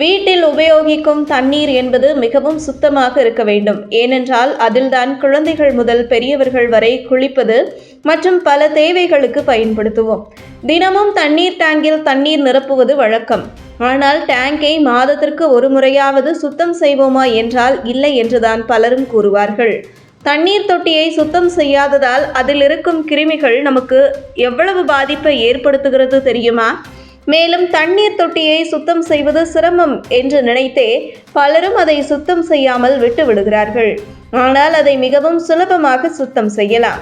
வீட்டில் உபயோகிக்கும் தண்ணீர் என்பது மிகவும் சுத்தமாக இருக்க வேண்டும். ஏனென்றால் அதில்தான் குழந்தைகள் முதல் பெரியவர்கள் வரை குளிப்பது மற்றும் பல தேவைகளுக்கு பயன்படுத்துவோம். தினமும் தண்ணீர் டேங்கில் தண்ணீர் நிரப்புவது வழக்கம். ஆனால் டேங்கை மாதத்திற்கு ஒரு முறையாவது சுத்தம் செய்வோமா என்றால் இல்லை என்றுதான் பலரும் கூறுவார்கள். தண்ணீர் தொட்டியை சுத்தம் செய்யாததால் அதில் இருக்கும் கிருமிகள் நமக்கு எவ்வளவு பாதிப்பை ஏற்படுத்துகிறது தெரியுமா? மேலும் தண்ணீர் தொட்டியை சுத்தம் செய்வது சிரமம் என்று நினைத்தே பலரும் அதை சுத்தம் செய்யாமல் விட்டு விடுகிறார்கள் ஆனால் அதை மிகவும் சுலபமாக சுத்தம் செய்யலாம்.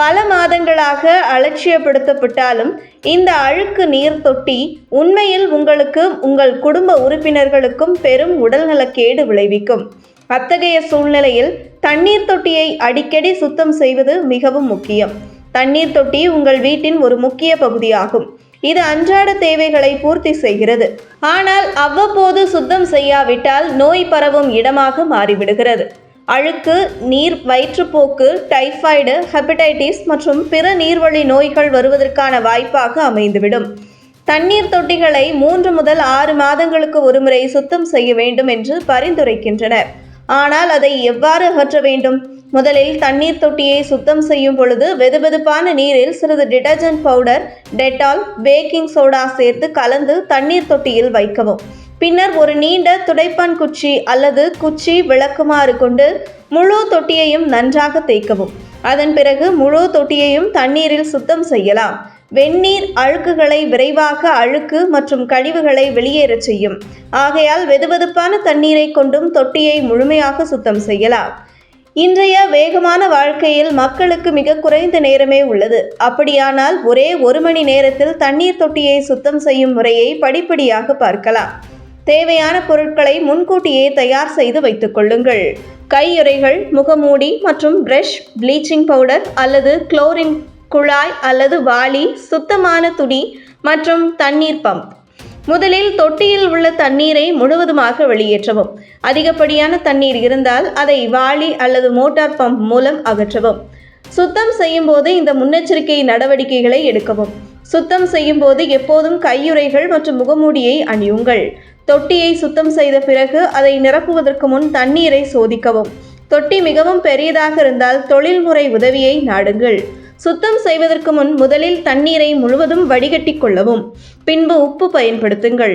பல மாதங்களாக அலட்சியப்படுத்தப்பட்டாலும் இந்த அழுக்கு நீர் தொட்டி உண்மையில் உங்களுக்கு உங்கள் குடும்ப உறுப்பினர்களுக்கும் பெரும் உடல்நலக்கேடு விளைவிக்கும். அத்தகைய சூழ்நிலையில் தண்ணீர் தொட்டியை அடிக்கடி சுத்தம் செய்வது மிகவும் முக்கியம். தண்ணீர் தொட்டி உங்கள் வீட்டின் ஒரு முக்கிய பகுதியாகும். இது அன்றாட தேவைகளை பூர்த்தி செய்கிறது. ஆனால் அவ்வப்போது சுத்தம் செய்யாவிட்டால் நோய் பரவும் இடமாக மாறிவிடுகிறது. அழுக்கு நீர் வயிற்றுப்போக்கு டைஃபாய்டு ஹெப்படைட்டிஸ் மற்றும் பிற நீர்வழி நோய்கள் வருவதற்கான வாய்ப்பாக அமைந்துவிடும். தண்ணீர் தொட்டிகளை மூன்று முதல் ஆறு மாதங்களுக்கு ஒருமுறை சுத்தம் செய்ய வேண்டும் என்று பரிந்துரைக்கின்றனர். ஆனால் அதை எவ்வாறு அகற்ற வேண்டும்? முதலில் தண்ணீர் தொட்டியை சுத்தம் செய்யும் பொழுது வெதுவெதுப்பான நீரில் சிறிது detergent powder Dettol baking soda சேர்த்து கலந்து தண்ணீர் தொட்டியில் வைக்கவும். பின்னர் ஒரு நீண்ட துடைப்பான் குச்சி அல்லது குச்சி விளக்குமாறு கொண்டு முழு தொட்டியையும் நன்றாக தேய்க்கவும். அதன் பிறகு முழு தொட்டியையும் தண்ணீரில் சுத்தம் செய்யலாம். வெந்நீர் அழுக்குகளை விரைவாக அழுக்கு மற்றும் கழிவுகளை வெளியேறச் செய்யும். ஆகையால் வெதுவெதுப்பான தண்ணீரை கொண்டும் தொட்டியை முழுமையாக சுத்தம் செய்யலாம். இன்றைய வேகமான வாழ்க்கையில் மக்களுக்கு மிக குறைந்த நேரமே உள்ளது. அப்படியானால் ஒரே ஒரு மணி நேரத்தில் தண்ணீர் தொட்டியை சுத்தம் செய்யும் முறையை படிப்படியாக பார்க்கலாம். தேவையான பொருட்களை முன்கூட்டியே தயார் செய்து வைத்துக் கொள்ளுங்கள். கையுறைகள் முகமூடி மற்றும் பிரஷ் ப்ளீச்சிங் பவுடர் அல்லது குளோரின் குழாய் அல்லது வாளி சுத்தமான துணி மற்றும் தண்ணீர் பம்ப் முதலில் தொட்டியில் உள்ள தண்ணீரை முழுவதுமாக வெளியேற்றவும். அதிகப்படியான தண்ணீர் இருந்தால் அதை வாளி அல்லது மோட்டார் பம்ப் மூலம் அகற்றவும். சுத்தம் செய்யும் போது இந்த முன்னெச்சரிக்கை நடவடிக்கைகளை எடுக்கவும். சுத்தம் செய்யும் போது எப்போதும் கையுறைகள் மற்றும் முகமூடியை அணியுங்கள். தொட்டியை சுத்தம் செய்த பிறகு அதை நிரப்புவதற்கு முன் தண்ணீரை சோதிக்கவும். தொட்டி மிகவும் பெரியதாக இருந்தால் தொழில்முறை உதவியை நாடுங்கள். சுத்தம் செய்வதற்கு முன் முதலில் தண்ணீரை முழுவதும் வடிகட்டிக் கொள்ளவும். பின்பு உப்பு பயன்படுத்துங்கள்.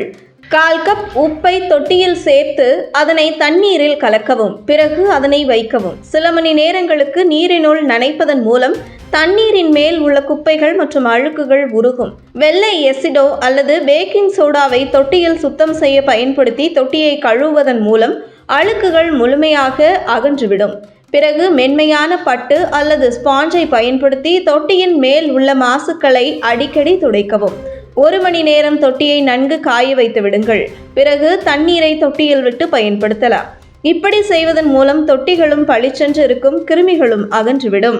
கால் கப் உப்பை தொட்டியில் சேர்த்து அதனை தண்ணீரில் கலக்கவும். பிறகு அதனை வைக்கவும். சில மணி நேரங்களுக்கு நீரினுள் நனைப்பதன் மூலம் தண்ணீரின் மேல் உள்ள குப்பைகள் மற்றும் அழுக்குகள் உருகும். வெள்ளை எசிடோ அல்லது பேக்கிங் சோடாவை தொட்டியில் சுத்தம் செய்ய பயன்படுத்தி தொட்டியை கழுவுவதன் மூலம் அழுக்குகள் முழுமையாக அகன்றுவிடும். பிறகு மென்மையான பட்டு அல்லது ஸ்பாஞ்சை பயன்படுத்தி தொட்டியின் மேல் உள்ள மாசுக்களை அடிக்கடி துடைக்கவும். ஒரு மணி நேரம் தொட்டியை நன்கு காய வைத்து விடுங்கள். பிறகு தண்ணீரை தொட்டியில் விட்டு பயன்படுத்தலாம். இப்படி செய்வதன் மூலம் தொட்டிகளும் பளிச்சென்று இருக்கும் கிருமிகளும் அகன்றுவிடும்.